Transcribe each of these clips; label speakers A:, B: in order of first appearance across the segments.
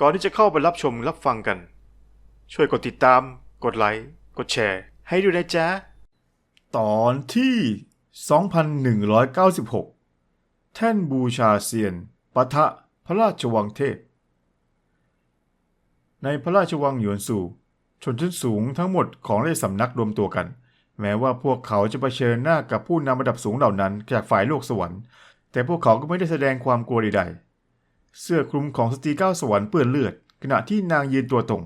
A: ก่อนที่จะเข้าไปรับชมรับฟังกัน ช่วยกดติดตาม กดไลค์ กดแชร์ ให้ด้วยนะจ๊ะ ตอนที่ 2196 แท่นบูชาเซียนปะทะพระราชวังเทพ ในพระราชวังหยวนสู่ ชนชั้นสูงทั้งหมดของราชสำนักรวมตัวกัน แม้ว่าพวกเขาจะเผชิญหน้ากับผู้นำระดับสูงเหล่านั้นจากฝ่ายโลกสวรรค์ แต่พวกเขาก็ไม่ได้แสดงความกลัวใดๆ เสื้อคลุมของสตรีก้าวสวรรค์เปื้อนเลือด ขณะที่นางยืนตัวตรง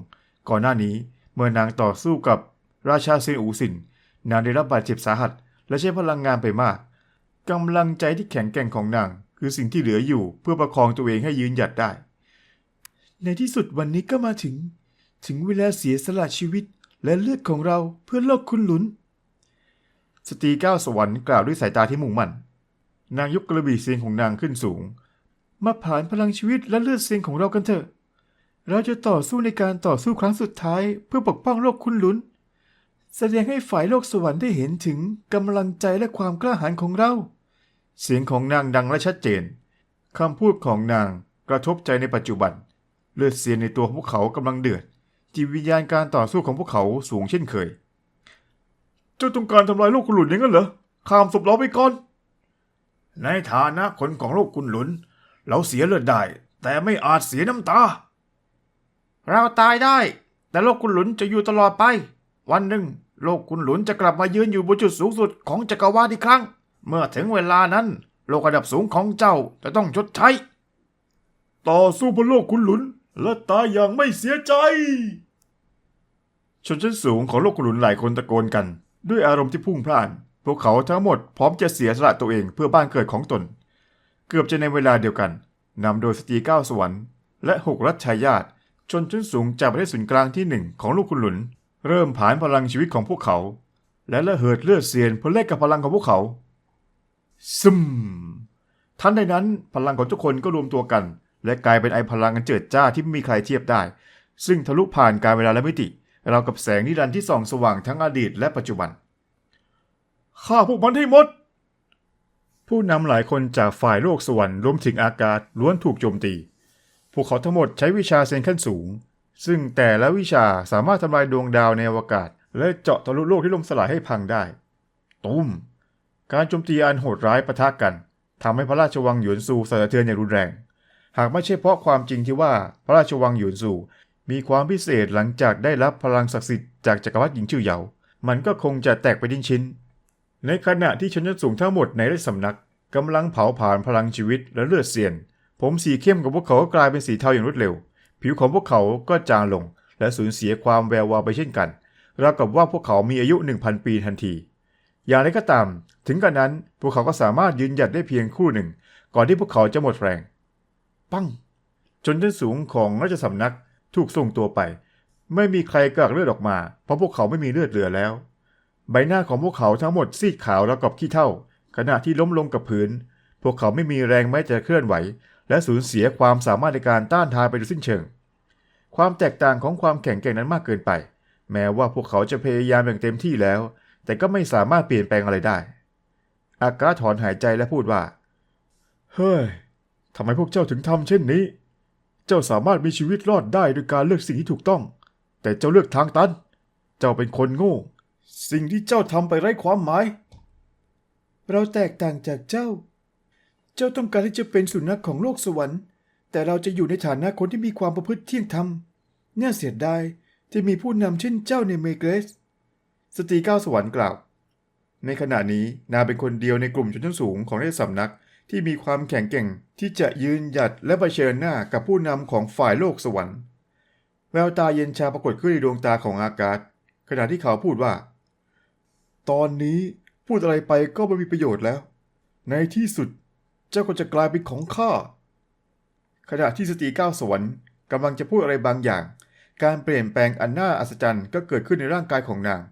A: ก่อนหน้านี้เมื่อนางต่อสู้กับราชาเซนอูสิน นางได้รับบาดเจ็บสาหัส และใช้พลังงานไปมากกำลังใจที่แข็งแกร่งของนาง คือสิ่งที่เหลืออยู่เพื่อประคองตัวเองให้ยืนหยัดได้ ในที่สุดวันนี้ก็มาถึง ถึงเวลาเสียสละชีวิตและเลือดของเราเพื่อโลกคุณหลุน สตรีก้าวสวรรค์กล่าวด้วยสายตาที่มุ่งมั่น นางยกกระบี่เสียงของนางขึ้นสูง มาผ่านพลังชีวิตและเลือดเสียงของเรากันเถอะ เราจะต่อสู้ในการต่อสู้ครั้งสุดท้าย เพื่อปกป้องโลกคุณหลุน แสดงให้ฝ่ายโลกสวรรค์ได้เห็นถึงกำลังใจและความกล้าหาญของเรา เสียงของนางดังและชัดเจนคำพูดของนางกระทบใจในปัจจุบัน เลือดเสียงในตัวของพวกเขากำลังเดือด จิตวิญญาณการต่อสู้ของพวกเขาสูงเช่นเคย เจ้าต้องการทำลายโลกคุณหลุนอย่างนั้นเหรอข้ามศพเราไปก่อน ในฐานะคนของโลกคุณหลุน เราเสียเลือดได้ แต่ไม่อาจเสียน้ำตา เราตายได้ แต่โลกคุณหลุนจะอยู่ตลอดไป วันหนึ่ง โลกคุณหลุนจะกลับมายืนอยู่บนจุดสูงสุดของจักรวาลอีกครั้ง เมื่อถึงเวลานั้น โลกระดับสูงของเจ้าจะต้องชดใช้ ต่อสู้บนโลกคุณหลุน และตายอย่างไม่เสียใจ ชนชั้นสูงของโลกคุณหลุนหลายคนตะโกนกัน ด้วยอารมณ์ที่พุ่งพล่าน พวกเขาทั้งหมดพร้อมจะเสียสละตัวเองเพื่อบ้านเกิดของตน เกือบจะในเวลาเดียวกันนำโดยสตรีเก้าสวรรค์และหกรัชชายาตชนชั้นสูงจากประเทศศูนย์กลางที่หนึ่งของลูกคุณหลุน เริ่มผานพลังชีวิตของพวกเขา และระเหิดเลือดเสียนเพื่อแลกกับพลังของพวกเขาซึมทันใดนั้นพลังของทุกคนก็รวมตัวกัน และกลายเป็นไอพลังอันเจิดจ้าที่ไม่มีใครเทียบได้ ซึ่งทะลุผ่านการเวลาและมิติเรากับแสงนิรันดร์ที่ส่องสว่างทั้งอดีตและปัจจุบันฆ่าพวกมันให้หมด ผู้นำหลายคนจากฝ่ายโลกสวรรค์รวมถึงอากาศล้วนถูกโจมตี พวกเขาทั้งหมดใช้วิชาเซนขั้นสูง ซึ่งแต่ละวิชาสามารถทำลายดวงดาวในอวกาศ และเจาะทะลุโลกที่ล่มสลายให้พังได้ ตุ้ม การโจมตีอันโหดร้ายปะทะกันทำให้พระราชวังหยวนซูสะเทือนอย่างรุนแรง หากไม่ใช่เพราะความจริงที่ว่าพระราชวังหยวนซูมีความพิเศษหลังจากได้รับพลังศักดิ์สิทธิ์จากจักรพรรดิหญิงชื่อเหยา มันก็คงจะแตกไปดิ้นชิ้น ในขณะที่ชนชั้นสูงทั้งหมดในราชสำนักกำลังเผาผลาญพลังชีวิตและเลือดเสียน ผมสีเข้มของพวกเขาก็กลายเป็นสีเทาอย่างรวดเร็ว ผิวของพวกเขาก็จางลง และสูญเสียความแวววาวไปเช่นกันราวกับว่าพวกเขามีอายุ 1,000 ปีทันที อย่างไรก็ตาม ถึงกระนั้นพวกเขาก็สามารถยืนหยัดได้เพียงครู่หนึ่ง ก่อนที่พวกเขาจะหมดแรง ปังชนชั้นสูงของราชสำนักถูกส่งตัวไป ไม่มีใครกลักเลือดออกมา เพราะพวกเขาไม่มีเลือดเหลือแล้ว ใบหน้าของพวกเขาทั้งหมดซีดขาวแล้วกับขี้เถ้าขณะที่ล้มลงกับพื้น พวกเขาไม่มีแรงแม้จะเคลื่อนไหว และสูญเสียความสามารถในการต้านทานไปโดยสิ้นเชิง ความแตกต่างของความแข็งแกร่งนั้นมากเกินไป แม้ว่าพวกเขาจะพยายามอย่างเต็มที่แล้ว แต่ก็ไม่สามารถเปลี่ยนแปลงอะไรได้ อากาถอนหายใจและพูดว่า เฮ้ยทำไมพวกเจ้าถึงทำเช่นนี้ เจ้าสามารถมีชีวิตรอดได้ด้วยการเลือกสิ่งที่ถูกต้อง แต่เจ้าเลือกทางตัน เจ้าเป็นคนโง่ สิ่งที่เจ้าทำไปไร้ความหมาย เราแตกต่างจากเจ้า เจ้าต้องการที่จะเป็นสุนัขของโลกสวรรค์ แต่เราจะอยู่ในฐานะคนที่มีความประพฤติเที่ยงธรรม น่าเสียดายที่มีผู้นำเช่นเจ้าในเมเกรส สตรีก้าวสวรรค์กล่าว ในขณะนี้นางเป็นคนเดียวในกลุ่มชนชั้นสูงของราชสำนักที่มีความแข็งแกร่งที่จะยืนหยัดและเผชิญหน้ากับผู้นำของฝ่ายโลกสวรรค์ แววตาเย็นชาปรากฏขึ้นในดวงตาของอากาศ ขณะที่เขาพูดว่า ตอนนี้พูดอะไรไปก็ไม่มีประโยชน์แล้ว ในที่สุดเจ้าก็จะกลายเป็นของข้าขณะที่สตรีก้าวสวรรค์กำลังจะพูดอะไรบางอย่าง การเปลี่ยนแปลงอันน่าอัศจรรย์ก็เกิดขึ้นในร่างกายของนาง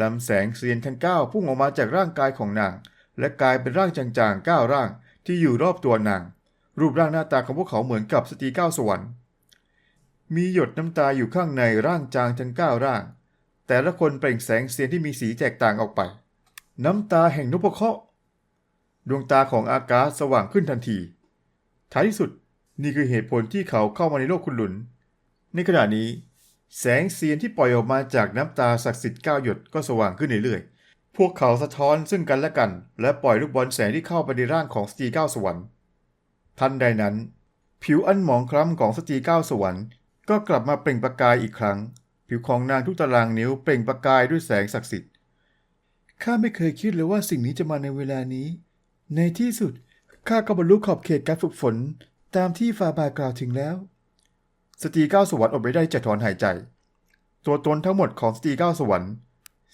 A: ลำแสงเสียนขั้นเก้าพุ่งออกมาจากร่างกายของนาง และกลายเป็นร่างจางๆเก้าร่างที่อยู่รอบตัวนาง รูปร่างหน้าตาของพวกเขาเหมือนกับสตรีเก้าสวรรค์ มีหยดน้ำตาอยู่ข้างในร่างจางทั้งเก้าร่าง แต่ละคนเปล่งแสงเสียงที่มีสีแตกต่างออกไป น้ำตาแห่งนพเคราะห์ดวงตาของอากาศสว่างขึ้นทันที ท้ายที่สุดนี่คือเหตุผลที่เขาเข้ามาในโลกคุณหลุน ในขณะนี้ แสงเสียงที่ปล่อยออกมาจากน้ำตาศักดิ์สิทธิ์เก้าหยดก็สว่างขึ้นเรื่อยๆ พวกเขาสะท้อนซึ่งกันและกัน และปล่อยลูกบอลแสงที่เข้าไปในร่างของสตีเก้าสวรรค์ ทันใดนั้น ผิวอันหมองคล้ำของสตีเก้าสวรรค์ก็กลับมาเปล่งประกายอีกครั้ง ผิวของนางทุกตารางนิ้วเปล่งประกายด้วยแสงศักดิ์สิทธิ์ ข้าไม่เคยคิดเลยว่าสิ่งนี้จะมาในเวลานี้ ในที่สุดข้าก็บรรลุขอบเขตการฝึกฝนตามที่ฟาบากล่าวถึงแล้ว สตรีเก้าสวรรค์อดไม่ได้จะถอนหายใจ ตัวตนทั้งหมดของสตรีเก้าสวรรค์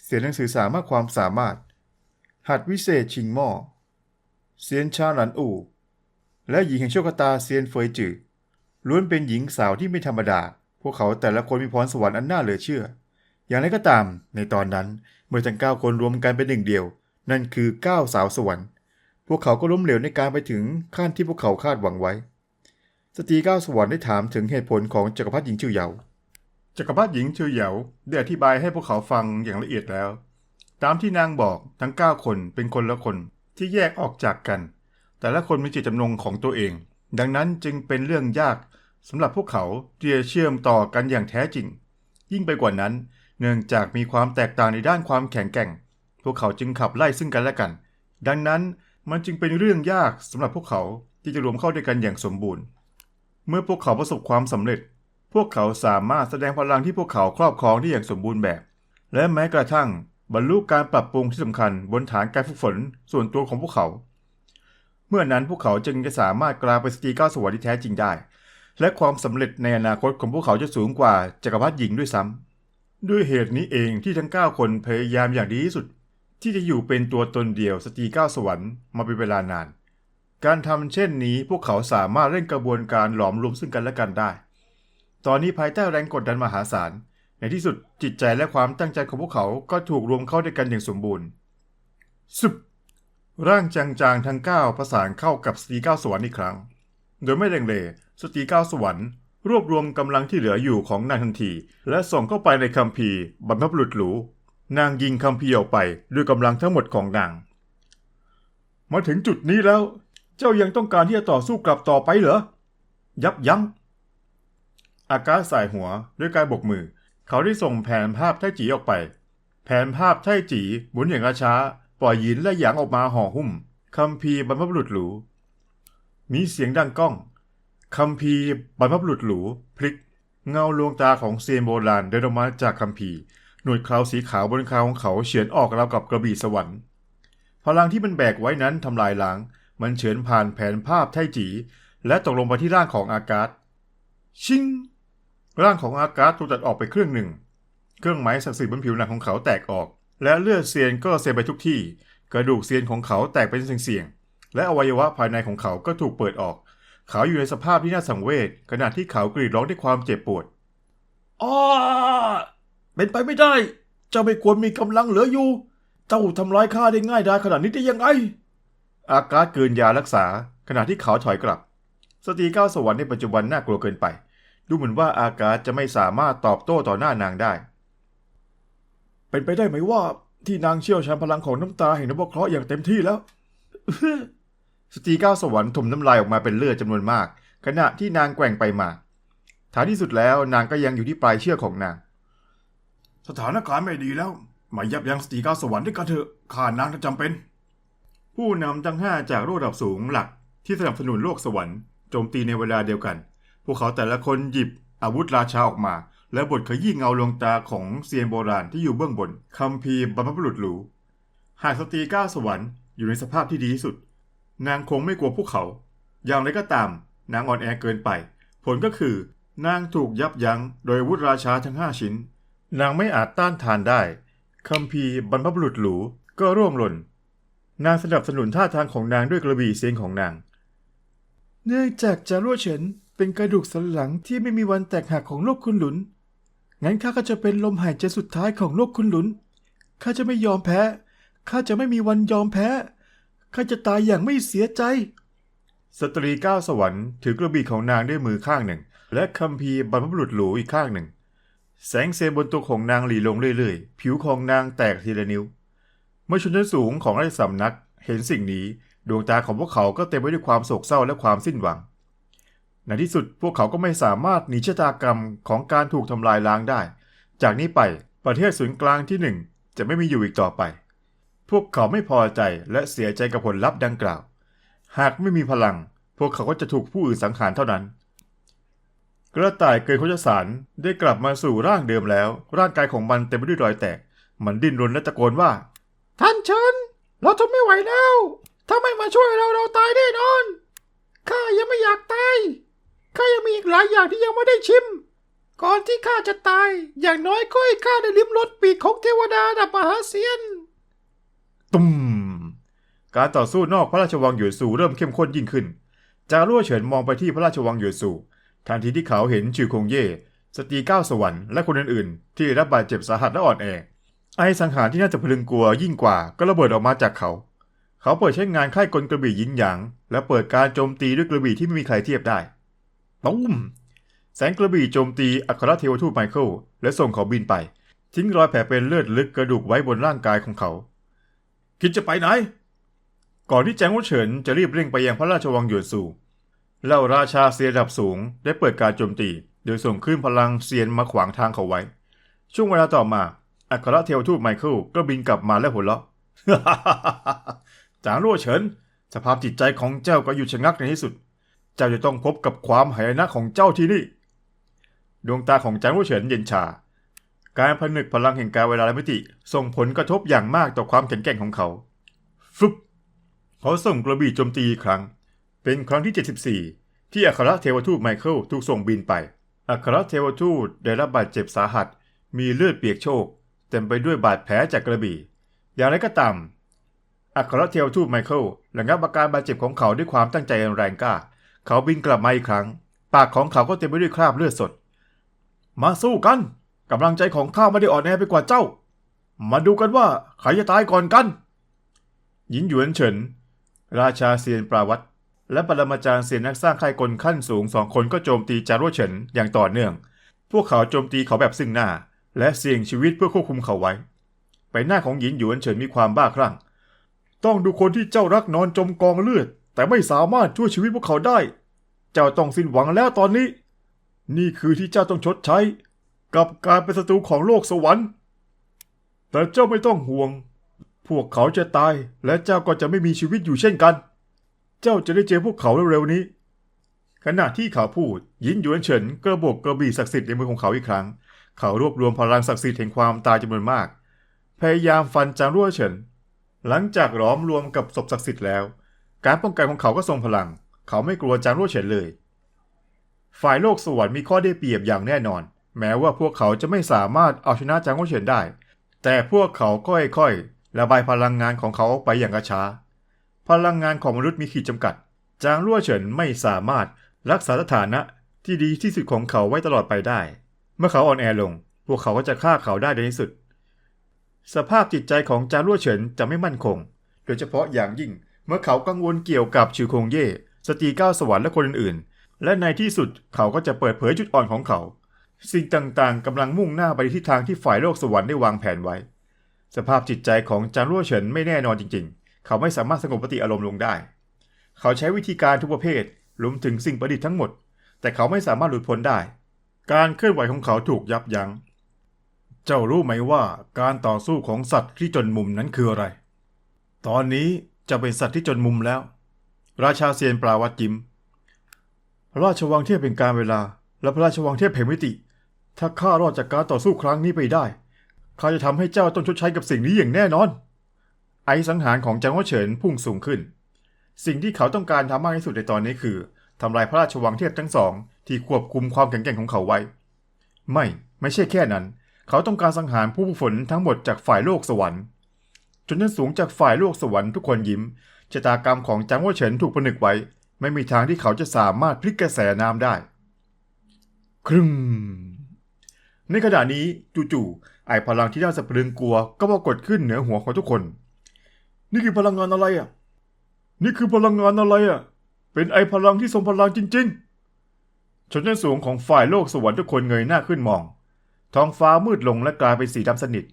A: เสียหนังสือสามารถความสามารถ หัดวิเศษชิงหม้อ เซียนชาหลันอู่ และหญิงแห่งโชคตาเซียนเฟยจือล้วนเป็นหญิงสาวที่ไม่ธรรมดา พวกเขาแต่ละคนมีพรสวรรค์อันน่าเหลือเชื่อ อย่างไรก็ตาม ในตอนนั้นเมื่อทั้งเก้าคนรวมกันเป็นหนึ่งเดียว นั่นคือเก้าสาวสวรรค์ พวกเขาก็ล้มเหลวในการไปถึงขั้นที่พวกเขาคาดหวังไว้ สตรีเก้าสวรรค์ได้ถามถึงเหตุผลของจักรพรรดิหญิงชื่อเหยาจักรพรรดิหญิงชื่อเหยาได้อธิบายให้พวกเขาฟังอย่างละเอียดแล้ว ตามที่นางบอกทั้ง 9 คนเป็นคนละคนที่แยกออกจากกัน แต่ละคนมีจิตจำนงของตัวเอง ดังนั้นจึงเป็นเรื่องยาก สำหรับพวกเขาที่จะเชื่อมต่อกันอย่างแท้จริง ยิ่งไปกว่านั้น เนื่องจากมีความแตกต่างในด้านความแข็งแกร่ง พวกเขาจึงขับไล่ซึ่งกันและกัน ดังนั้นมันจึงเป็นเรื่องยากสำหรับพวกเขาที่จะรวมเข้าด้วยกันอย่างสมบูรณ์ เมื่อพวกเขาประสบความสำเร็จ พวกเขาสามารถแสดงพลังที่พวกเขาครอบครองได้อย่างสมบูรณ์แบบ และแม้กระทั่งบรรลุการปรับปรุงที่สำคัญบนฐานการฝึกฝนส่วนตัวของพวกเขา เมื่อนั้นพวกเขาจึงจะสามารถกลายเป็นสตรีก้าวสวรรค์ที่แท้จริงได้ และความสำเร็จในอนาคตของพวกเขาจะสูงกว่าจักรพรรดิหญิงด้วยซ้ำด้วยเหตุนี้เองที่ทั้ง 9 คนพยายามอย่างดีที่สุด ที่จะอยู่เป็นตัวตนเดียวสตรีก้าวสวรรค์มาเป็นเวลานาน การทำเช่นนี้พวกเขาสามารถเร่งกระบวนการหลอมรวมซึ่งกันและกันได้ ตอนนี้ภายใต้แรงกดดันมหาศาลในที่สุดจิตใจและความตั้งใจของพวกเขาก็ถูกรวมเข้าด้วยกันอย่างสมบูรณ์สุบร่างจางๆทั้ง9ประสานเข้ากับสตรีก้าวสวรรค์อีกครั้ง โดยไม่เร่งเล สตรีก้าวสวรรค์รวบรวมกำลังที่เหลืออยู่ของนางทันที และส่งเข้าไปในคัมภีร์บรรพบุรุษหรูนางยิงคัมภีร์ออกไปด้วยกำลังทั้งหมดของนาง มาถึงจุดนี้แล้ว เจ้ายังต้องการที่จะต่อสู้กลับต่อไปเหรอ ยับยั้งอากาศสายหัวด้วยการบกมือ เขาได้ส่งแผนภาพไทจีออกไป แผนภาพไทจีหมุนอย่างช้าปล่อยหยินและหยางออกมาห่อหุ้มคัมภีร์บรรพบุรุษหรูมีเสียงดังก้อง คัมภีบรรพบุรุษหรูพลิก เงาลวงตาของเซียนโบราณเดินออกมาจากคัมภีหนวดเคราสีขาวบนคาของเขาเฉือนออกราวกับกระบี่สวรรค์พลังที่มันแบกไว้นั้นทำลายล้าง มันเฉือนผ่านแผนภาพไทจีและตกลงไปที่ร่างของอากาศชิงร่างของอากาศถูกตัดออกไปครึ่งหนึ่ง เครื่องหมายศักดิ์สิทธิ์บนผิวหนังของเขาแตกออก และเลือดเซียนก็เซไปทุกที่ กระดูกเซียนของเขาแตกเป็นเสียงๆและอวัยวะภายในของเขาก็ถูกเปิดออก เขาอยู่ในสภาพที่น่าสังเวชขณะที่เขากรีดร้องด้วยความเจ็บปวดอ้าเป็นไปไม่ได้ เจ้าไม่ควรมีกำลังเหลืออยู่ เจ้าทำร้ายข้าได้ง่ายดายขนาดนี้ได้ยังไง อากาศเกินยารักษา ขณะที่เขาถอยกลับ สตรีก้าวสวรรค์ในปัจจุบันน่ากลัวเกินไป ดูเหมือนว่าอากาศจะไม่สามารถตอบโต้ต่อหน้านางได้ เป็นไปได้ไหมว่าที่นางเชี่ยวชาญพลังของน้ำตาแห่งนพเคราะห์อย่างเต็มที่แล้ว สตรีก้าวสวรรค์ถมน้ำลายออกมาเป็นเลือดจำนวนมาก ขณะที่นางแกว่งไปมา ท้ายที่สุดแล้วนางก็ยังอยู่ที่ปลายเชือกของนาง สถานการณ์ไม่ดีแล้วมายับยั้งสตรีก้าวสวรรค์ด้วยกันเถอะข้านางถ้าจำเป็น ผู้นำทั้งห้าจากระดับสูงหลักที่สนับสนุนโลกสวรรค์โจมตีในเวลาเดียวกัน พวกเขาแต่ละคนหยิบอาวุธราชาออกมา และบทขยี้เงาลงตาของเซียนโบราณที่อยู่เบื้องบนคัมภีร์บรรพบุรุษหรูหากสตรีก้าวสวรรค์อยู่ในสภาพที่ดีที่สุด นางคงไม่กลัวพวกเขา อย่างไรก็ตาม นางอ่อนแอเกินไป ผลก็คือ นางถูกยับยั้งโดยวุธราชาทั้งห้าชิ้น นางไม่อาจต้านทานได้คัมภีร์บรรพบุรุษหรูก็ร่วงหล่น นางสนับสนุนท่าทางของนางด้วยกระบี่เสียงของนาง เนื่องจากจารั่วเฉินเป็นกระดูกสันหลังที่ไม่มีวันแตกหักของโลกคุณหลุน งั้นข้าก็จะเป็นลมหายใจสุดท้ายของโลกคุณหลุน ข้าจะไม่ยอมแพ้ ข้าจะไม่มีวันยอมแพ้ ข้าจะตายอย่างไม่เสียใจ สตรีก้าวสวรรค์ถือกระบี่ของนางด้วยมือข้างหนึ่ง และคัมภีร์บรรพบุรุษหรูอีกข้างหนึ่ง แสงเซบนตัวของนางหลีลงเรื่อยๆ ผิวของนางแตกทีละนิ้ว เมื่อชนชั้นสูงของราชสำนักเห็นสิ่งนี้ดวงตาของพวกเขาก็เต็มไปด้วยความโศกเศร้าและความสิ้นหวัง ในที่สุดพวกเขาก็ไม่สามารถหนีชะตากรรมของการถูกทำลายล้างได้ จากนี้ไปประเทศศูนย์กลางที่หนึ่งจะไม่มีอยู่อีกต่อไป พวกเขาไม่พอใจและเสียใจกับผลลัพธ์ดังกล่าว หากไม่มีพลัง พวกเขาก็จะถูกผู้อื่นสังหารเท่านั้น กระต่ายเกยโคจสารได้กลับมาสู่ร่างเดิมแล้ว ร่างกายของมันเต็มไปด้วยรอยแตก มันดิ้นรนและตะโกนว่า ท่านเชิญเราทนไม่ไหวแล้ว ถ้าไม่มาช่วยเราเราตายแน่นอน ข้ายังไม่อยากตาย ข้ายังมีอีกหลายอย่างที่ยังไม่ได้ชิม ก่อนที่ข้าจะตาย อย่างน้อยก็ให้ข้าได้ลิ้มรสปีกของเทวดาดับมหาเซียน ตุ้มการต่อสู้นอกพระราชวังหยวนซูเริ่มเข้มข้นยิ่งขึ้น จารั่วเฉินมองไปที่พระราชวังหยวนซูทันทีที่เขาเห็นชื่อคงเย่สตรีก้าวสวรรค์และคนอื่นๆ ที่รับบาดเจ็บสาหัสและอ่อนแอ ไอสังหารที่น่าจะพลึงกลัวยิ่งกว่าก็ระเบิดออกมาจากเขา เขาเปิดใช้งานค่ายกลกระบี่ยินหยาง และเปิดการโจมตีด้วยกระบี่ที่ไม่มีใครเทียบได้ตุ้มแสงกระบี่โจมตีอัครเทวทูตไมเคิลและส่งเขาบินไป ทิ้งรอยแผลเป็นเลือดลึกกระดูกไว้บนร่างกายของเขา คิดจะไปไหน ก่อนที่แจงวุเฉินจะรีบเร่งไปยังพระราชวังหยวนซูเหล่าราชาเซียนระดับสูงได้เปิดการโจมตี โดยส่งขึ้นพลังเซียนมาขวางทางเขาไว้ ช่วงเวลาต่อมา อัครเทวทูตไมเคิลก็บินกลับมาและหัวเราะจางรั่วเฉิน สภาพจิตใจของเจ้าก็หยุดชะงักในที่สุด เจ้าจะต้องพบกับความหายนะของเจ้าที่นี่ ดวงตาของจางรั่วเฉินเย็นชา การผนึกพลังแห่งการเวลาและมิติ ส่งผลกระทบอย่างมากต่อความแข็งแกร่งของเขาฟึบเขาส่งกระบี่โจมตีอีกครั้ง เป็นครั้งที่ 74 ที่อัครเทวทูตไมเคิลถูกส่งบินไป อัครเทวทูตได้รับบาดเจ็บสาหัส มีเลือดเปียกโชก เต็มไปด้วยบาดแผลจากกระบี่ อย่างไรก็ตาม อัครเทวทูตไมเคิลระงับอาการบาดเจ็บของเขาด้วยความตั้งใจแรงกล้า เขาบินกลับมาอีกครั้ง ปากของเขาก็เต็มไปด้วยคราบเลือดสด มาสู้กัน กำลังใจของข้าไม่ได้อ่อนแอไปกว่าเจ้า มาดูกันว่าใครจะตายก่อนกัน หยินหยวนเฉิน ราชาเซียนปราวัตและปรมาจารย์เซียนนักสร้างค่ายกลขั้นสูงสองคนก็โจมตีจารุเฉินอย่างต่อเนื่อง พวกเขาโจมตีเขาแบบซึ่งหน้า และเสี่ยงชีวิตเพื่อควบคุมเขาไว้ ใบหน้าของหยินหยวนเฉินมีความบ้าคลั่ง ต้องดูคนที่เจ้ารักนอนจมกองเลือด แต่ไม่สามารถช่วยชีวิตพวกเขาได้ เจ้าต้องสิ้นหวังแล้วตอนนี้ นี่คือที่เจ้าต้องชดใช้ กับการเป็นศัตรูของโลกสวรรค์ แต่เจ้าไม่ต้องห่วง พวกเขาจะตายและเจ้าก็จะไม่มีชีวิตอยู่เช่นกัน เจ้าจะได้เจอพวกเขาเร็วๆนี้ ขณะที่เขาพูด ยินหยวนเฉินกระบอกกระบี่ศักดิ์สิทธิ์ในมือของเขาอีกครั้ง เขารวบรวมพลังศักดิ์สิทธิ์แห่งความตายจำนวนมาก พยายามฟันจางรั่วเฉิน หลังจากหลอมรวมกับศพศักดิ์สิทธิ์แล้ว การป้องกันของเขาก็ทรงพลัง เขาไม่กลัวจางรั่วเฉินเลย ฝ่ายโลกสวรรค์มีข้อได้เปรียบอย่างแน่นอน แม้ว่าพวกเขาจะไม่สามารถเอาชนะจางรั่เฉินได้ แต่พวกเขาก็ค่อยๆระบายพลังงานของเขาออกไปอย่างช้า พลังงานของมนุษย์มีขีดจำกัด จางรั่วเฉินไม่สามารถรักษาสถานะที่ดีที่สุดของเขาไว้ตลอดไปได้ เมื่อเขาอ่อนแอลง พวกเขาก็จะฆ่าเขาได้ในที่สุด สภาพจิตใจของจางรั่วเฉินจะไม่มั่นคง โดยเฉพาะอย่างยิ่ง เมื่อเขากังวลเกี่ยวกับชิวคงเย่สตรีก้าวสวรรค์และคนอื่นๆ และในที่สุดเขาก็จะเปิดเผยจุดอ่อนของเขา สิ่งต่างๆกำลังมุ่งหน้าไปทิศทางที่ฝ่ายโลกสวรรค์ได้วางแผนไว้ สภาพจิตใจของจางรั่วเฉินไม่แน่นอนจริง ๆ เขาไม่สามารถสงบปฏิอารมณ์ลงได้ เขาใช้วิธีการทุกประเภทรวมถึงสิ่งประดิษฐ์ทั้งหมด แต่เขาไม่สามารถหลุดพ้นได้ การเคลื่อนไหวของเขาถูกยับยัง้ง เจ้ารู้ไหมว่าการต่อสู้ของสัตว์ที่จนมุมนั้นคืออะไร ตอนนี้จะเป็นสัตว์ที่จนมุมแล้ว ราชาเซียนปลาวัดยิ้มราชวังเทพเป็นการเวลาและพระราชวังเทพแห่มิติ ถ้าข้ารอดจากการต่อสู้ครั้งนี้ไปได้ข้าจะทำให้เจ้าต้องชดใช้กับสิ่งนี้อย่างแน่นอน ไอสังหารของจางหัวเฉินพุ่งสูงขึ้น สิ่งที่เขาต้องการทำมากที่สุดในตอนนี้คือทำลายพระราชวังเทพทั้งสองที่ควบคุมความแข็งแกร่งของเขาไว้ ไม่ไม่ใช่แค่นั้น เขาต้องการสังหารผู้ผู้ฝนทั้งหมดจากฝ่ายโลกสวรรค์จนชั้นสูงจากฝ่ายโลกสวรรค์ทุกคนยิ้มชะตากรรมของจางหัวเฉินถูกผนึกไว้ ไม่มีทางที่เขาจะสามารถพลิกกระแสน้ำได้ ครึ่ง ในขณะนี้จู่ๆไอพลังที่น่าสะพรึงกลัว ก็ปรากฏขึ้นเหนือหัวของทุกคน นี่คือพลังงานอะไรอะ นี่คือพลังงานอะไรอะ เป็นไอพลังที่ทรงพลังจริง ๆ ชนชั้นสูงของฝ่ายโลกสวรรค์ทุกคนเงยหน้าขึ้นมอง ท้องฟ้ามืดลงและกลายเป็นสีดำสนิท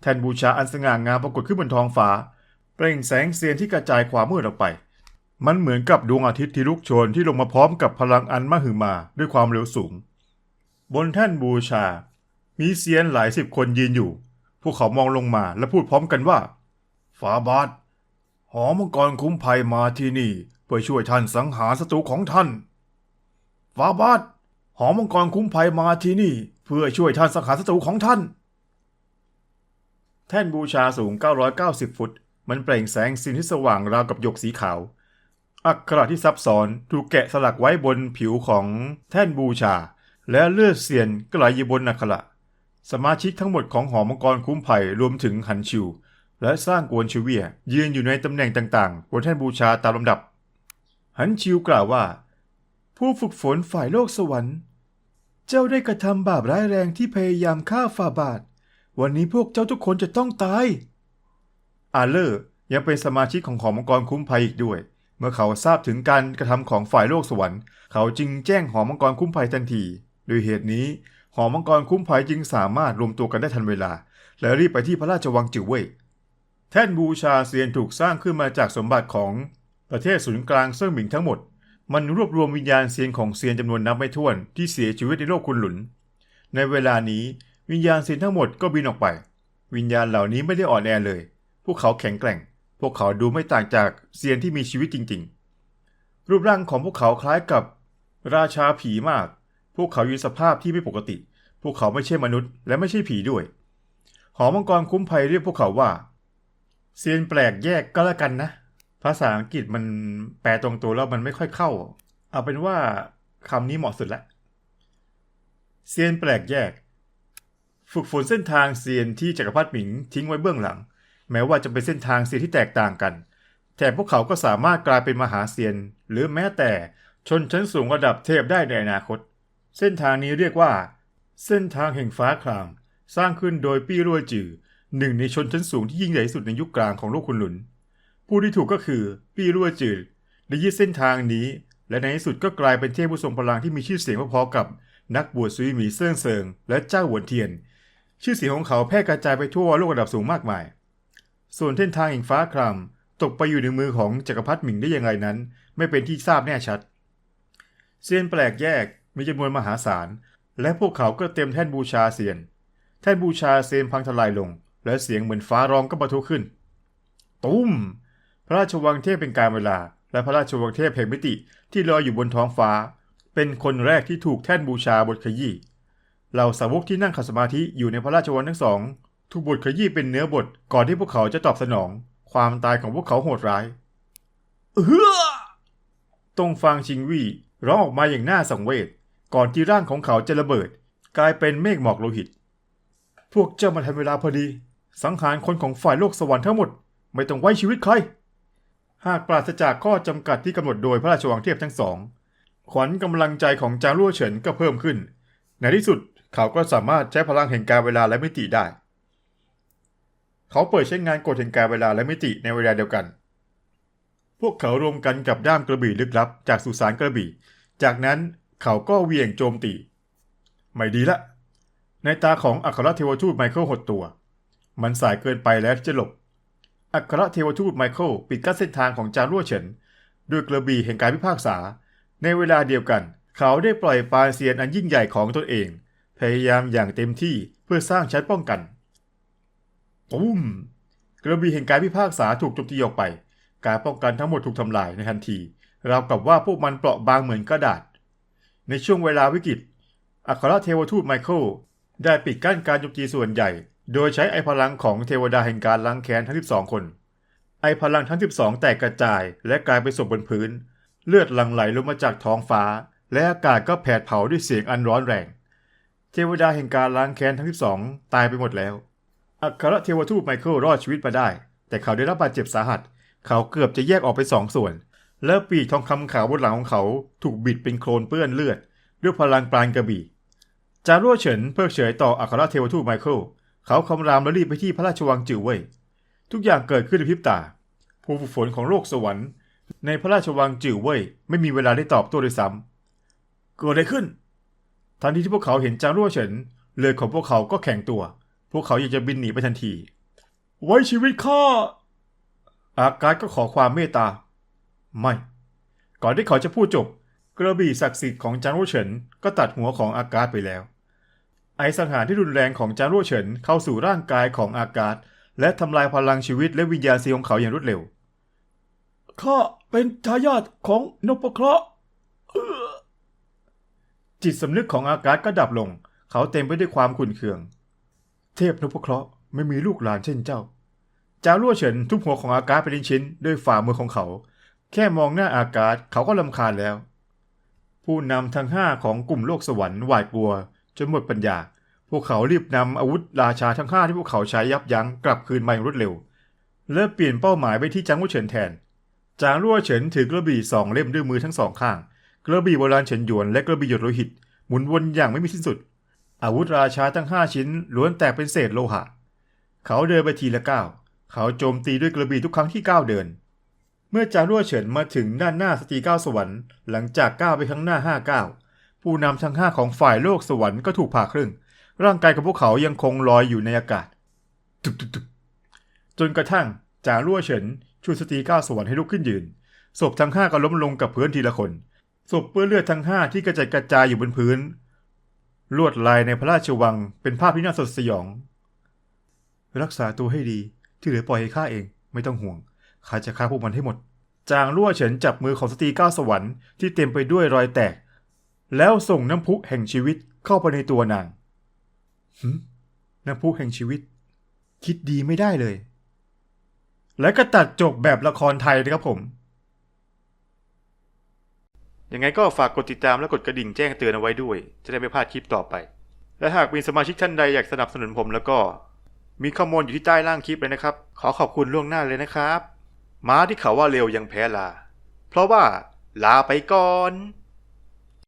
A: แทนบูชาอันสง่างามปรากฏขึ้นบนท้องฟ้า เปล่งแสงเสียนที่กระจายความมืดออกไป มันเหมือนกับดวงอาทิตย์ที่ลุกโชนที่ลงมาพร้อมกับพลังอันมหึมาด้วยความเร็วสูงบนแท่นบูชา มีเซียนหลายสิบคนยืนอยู่ พวกเขามองลงมาและพูดพร้อมกันว่าฝาบาทหอมังกรคุ้มภัยมาที่นี่เพื่อช่วยท่านสังหารศัตรูของท่านฝาบาทหอมังกรคุ้มภัยมาที่นี่ เพื่อช่วยท่านสังหารศัตรูของท่าน แท่นบูชาสูง 990 ฟุต มันเปล่งแสงสีที่สว่างราวกับหยกสีขาว อักขระที่ซับซ้อนถูกแกะสลักไว้บนผิวของแท่นบูชา และเลือดเสียนก็ไหลอยู่บนอักขระ สมาชิกทั้งหมดของหอมังกรคุ้มภัยรวมถึงฮันชิว และสร้างกวนชิเวียยืนอยู่ในตำแหน่งต่างๆบนแท่นบูชาตามลำดับฮันชิวกล่าวว่า ผู้ฝึกฝนฝ่ายโลกสวรรค์ เจ้าได้กระทำบาปร้ายแรงที่พยายามฆ่าฝ่าบาท วันนี้พวกเจ้าทุกคนจะต้องตาย อาเลอร์ยังเป็นสมาชิกของหอมังกรคุ้มภัยอีกด้วย เมื่อเขาทราบถึงการกระทำของฝ่ายโลกสวรรค์ เขาจึงแจ้งหอมังกรคุ้มภัยทันที โดยเหตุนี้ อมังกรคุ้มภัยจึงสามารถรวมตัวกันได้ทันเวลา และรีบไปที่พระราชวังจิวเว่ยแท่นบูชาเซียนถูกสร้างขึ้นมาจากสมบัติของประเทศศูนย์กลางเซิ่งหมิงทั้งหมด มันรวบรวมวิญญาณเซียนของเซียนจำนวนนับไม่ถ้วนที่เสียชีวิตในโลกคุณหลุน ในเวลานี้วิญญาณเซียนทั้งหมดก็บินออกไป วิญญาณเหล่านี้ไม่ได้อ่อนแอเลย พวกเขาแข็งแกร่ง พวกเขาดูไม่ต่างจากเซียนที่มีชีวิตจริง ๆ รูปร่างของพวกเขาคล้ายกับ ราชาผีมาก พวกเขาอยู่สภาพที่ไม่ปกติ พวกเขาไม่ใช่มนุษย์และไม่ใช่ผีด้วย หอมังกรคุ้มภัยเรียกพวกเขาว่าเซียนแปลกแยกก็แล้วกันนะ ภาษาอังกฤษมันแปลตรงตัวแล้วมันไม่ค่อยเข้า เอาเป็นว่าคำนี้เหมาะสุดละเซียนแปลกแยก ฝึกฝนเส้นทางเซียนที่จักรพรรดิหมิงทิ้งไว้เบื้องหลัง แม้ว่าจะเป็นเส้นทางเซียนที่แตกต่างกัน แต่พวกเขาก็สามารถกลายเป็นมหาเซียน หรือแม้แต่ชนชั้นสูงระดับเทพได้ในอนาคต เส้นทางนี้เรียกว่า เส้นทางแห่งฟ้าครามสร้างขึ้นโดยปี้รั่วจือหนึ่งในชนชั้นสูงที่ยิ่งใหญ่ที่สุดในยุคกลางของโลกคุณหลุน ผู้ที่ถูกก็คือปี้รั่วจือได้ยึดเส้นทางนี้ และในที่สุดก็กลายเป็นเทพผู้ทรงพลังที่มีชื่อเสียงพอๆกับนักบวชซุยหมีเซิ่งเซิงและเจ้าหวนเทียน ชื่อเสียงของเขาแพร่กระจายไปทั่วโลกระดับสูงมากมาย ส่วนเส้นทางแห่งฟ้าครามตกไปอยู่ในมือของจักรพรรดิหมิงได้อย่างไรนั้น ไม่เป็นที่ทราบแน่ชัด เซียนแปลกแยกมีจำนวนมหาศาล และพวกเขาก็เต็มแท่นบูชาเซียน แท่นบูชาเซียนพังทลายลง และเสียงเหมือนฟ้าร้องก็ปะทุขึ้น ตุ้ม พระราชวังเทพเป็นการเวลา และพระราชวังเทพแห่งมิติที่ลอยอยู่บนท้องฟ้า เป็นคนแรกที่ถูกแท่นบูชาบทขยี้เหล่าสาวกที่นั่งขัดสมาธิอยู่ในพระราชวังทั้งสองถูกบทขยี้เป็นเนื้อบทก่อนที่พวกเขาจะตอบสนอง ความตายของพวกเขาโหดร้ายเออตรงฟางชิงวี่ร้องออกมาอย่างน่าสังเวช ก่อนที่ร่างของเขาจะระเบิด กลายเป็นเมฆหมอกโลหิต พวกเจ้ามาทันเวลาพอดี สังหารคนของฝ่ายโลกสวรรค์ทั้งหมด ไม่ต้องไว้ชีวิตใคร หากปราศจากข้อจำกัดที่กำหนดโดยพระราชวังเทพทั้งสอง ขวัญกำลังใจของจางรั่วเฉินก็เพิ่มขึ้น ในที่สุดเขาก็สามารถใช้พลังแห่งการเวลาและมิติได้ เขาเปิดใช้งานกฎแห่งการเวลาและมิติในเวลาเดียวกัน พวกเขารวมกันกับด้ามกระบี่ลึกลับ จากสุสานกระบี่ จากนั้น เขาก็เวียงโจมตี ไม่ดีละ ในตาของอัครเทวทูตไมเคิลหดตัว มันสายเกินไปแล้วที่จะหลบ อัครเทวทูตไมเคิลปิดกั้นเส้นทางของจารั่วเฉินด้วยกระบี่แห่งการพิพากษา ในเวลาเดียวกัน เขาได้ปล่อยปลาเซียนอันยิ่งใหญ่ของตนเอง พยายามอย่างเต็มที่เพื่อสร้างชั้นป้องกันตุ้มกระบี่แห่งการพิพากษาถูกโจมตีออกไป การป้องกันทั้งหมดถูกทำลายในทันที ราวกับว่าพวกมันเปราะบางเหมือนกระดาษ ในช่วงเวลาวิกฤต อัครเทวทูตไมเคิลได้ปิดกั้นการโจมตีส่วนใหญ่ โดยใช้ไอพลังของเทวดาแห่งการล้างแค้นทั้ง 12 คน ไอพลังทั้ง 12 แตกกระจายและกลายเป็นศพบนพื้น เลือดหลั่งไหลลงมาจากท้องฟ้า และอากาศก็แผดเผาด้วยเสียงอันร้อนแรง เทวดาแห่งการล้างแค้นทั้ง 12 ตายไปหมดแล้ว อัครเทวทูตไมเคิลรอดชีวิตมาได้ แต่เขาได้รับบาดเจ็บสาหัส เขาเกือบจะแยกออกเป็นสองส่วน และปีกทองคำขาวบนหลังของเขาถูกบิดเป็นโคลนเปื้อนเลือด ด้วยพลังปราณกระบี่จารั่วเฉินเพิกเฉยต่ออัครเทวทูตไมเคิลเขาคำรามและรีบไปที่พระราชวังจิ๋วเว่ยทุกอย่างเกิดขึ้นในพริบตา ผู้ฝึกฝนของโลกสวรรค์ ในพระราชวังจิ๋วเว่ยไม่มีเวลาได้ตอบต้ด้วยซ้ำเกิดอะไรขึ้น ทันทีที่พวกเขาเห็นจารั่วเฉินเลือดของพวกเขาก็แข็งตัว พวกเขาอยากจะบินหนีไปทันที ไว้ชีวิตข้าอากาศก็ขอความเมตตา ไม่ ก่อนที่เขาจะพูดจบ กระบี่ศักดิ์สิทธิ์ของจางรั่วเฉินก็ตัดหัวของอากาศไปแล้ว ไอสังหารที่รุนแรงของจางรั่วเฉินเข้าสู่ร่างกายของอากาศ และทำลายพลังชีวิตและวิญญาณสีของเขาอย่างรวดเร็วข้าเป็นทายาทของนพเคราะห์จิตสำนึกของอากาศก็ดับลง เขาเต็มไปด้วยความขุ่นเคือง เทพนพเคราะห์ไม่มีลูกหลานเช่นเจ้า จารั่วเฉินทุบหัวของอากาศเป็นชิ้นด้วยฝ่ามือของเขา แค่มองหน้าอากาศเขาก็ลำคาญแล้ว ผู้นำทั้งห้าของกลุ่มโลกสวรรค์หวาดกลัว จนหมดปัญญา พวกเขารีบนำอาวุธราชาทั้งห้าที่พวกเขาใช้ยับยั้งกลับคืนมาอย่างรวดเร็ว และเปลี่ยนเป้าหมายไปที่จางรั่วเฉินแทน จางรั่วเฉินถือกระบี่สองเล่มด้วยมือทั้งสองข้าง กระบี่โบราณเฉินหยวนและกระบี่หยดโลหิต หมุนวนอย่างไม่มีสิ้นสุด อาวุธราชาทั้งห้าชิ้นล้วนแตกเป็นเศษโลหะ เขาเดินไปทีละก้าว เขาโจมตีด้วยกระบี่ทุกครั้งที่ก้าวเดิน เมื่อจารั่วเฉินมาถึงด้านหน้าสตรีก้าสวรรค์หลังจากก้าวไปข้างหน้าห้าก้าวผู้นำทั้งห้าของฝ่ายโลกสวรรค์ก็ถูกผ่าครึ่ง ร่างกายของพวกเขายังคงลอยอยู่ในอากาศตุบตุบตุบจนกระทั่งจารั่วเฉินช่วยสตรีก้าสวรรค์ให้ลุกขึ้นยืนศพทั้งห้าก็ล้มลงกับพื้นทีละคนศพเปื้อนเลือดทั้งห้าที่กระจัดกระจายอยู่บนพื้น ลวดลายในพระราชวังเป็นภาพที่น่าสดสยอง รักษาตัวให้ดีที่เหลือปล่อยให้ข้าเองไม่ต้องห่วง ข้าจะฆ่าพวกมันให้หมด จางรั่วเฉินจับมือของสตรีก้าวสวรรค์ที่เต็มไปด้วยรอยแตก แล้วส่งน้ำพุแห่งชีวิตเข้าไปในตัวนางน้ำพุแห่งชีวิต คิดดีไม่ได้เลย และก็ตัดจบแบบละครไทยนะครับผมยังไงก็ฝากกดติดตามและกดกระดิ่งแจ้งเตือนเอาไว้ด้วย จะได้ไม่พลาดคลิปต่อไป และหากมีสมาชิกท่านใดอยากสนับสนุนผมแล้วก็ มีข้อมูลอยู่ที่ใต้ล่างคลิปเลยนะครับ ขอขอบคุณล่วงหน้าเลยนะครับ ม้าที่เขาว่าเร็วยังแพ้ลา เพราะว่าลาไปก่อน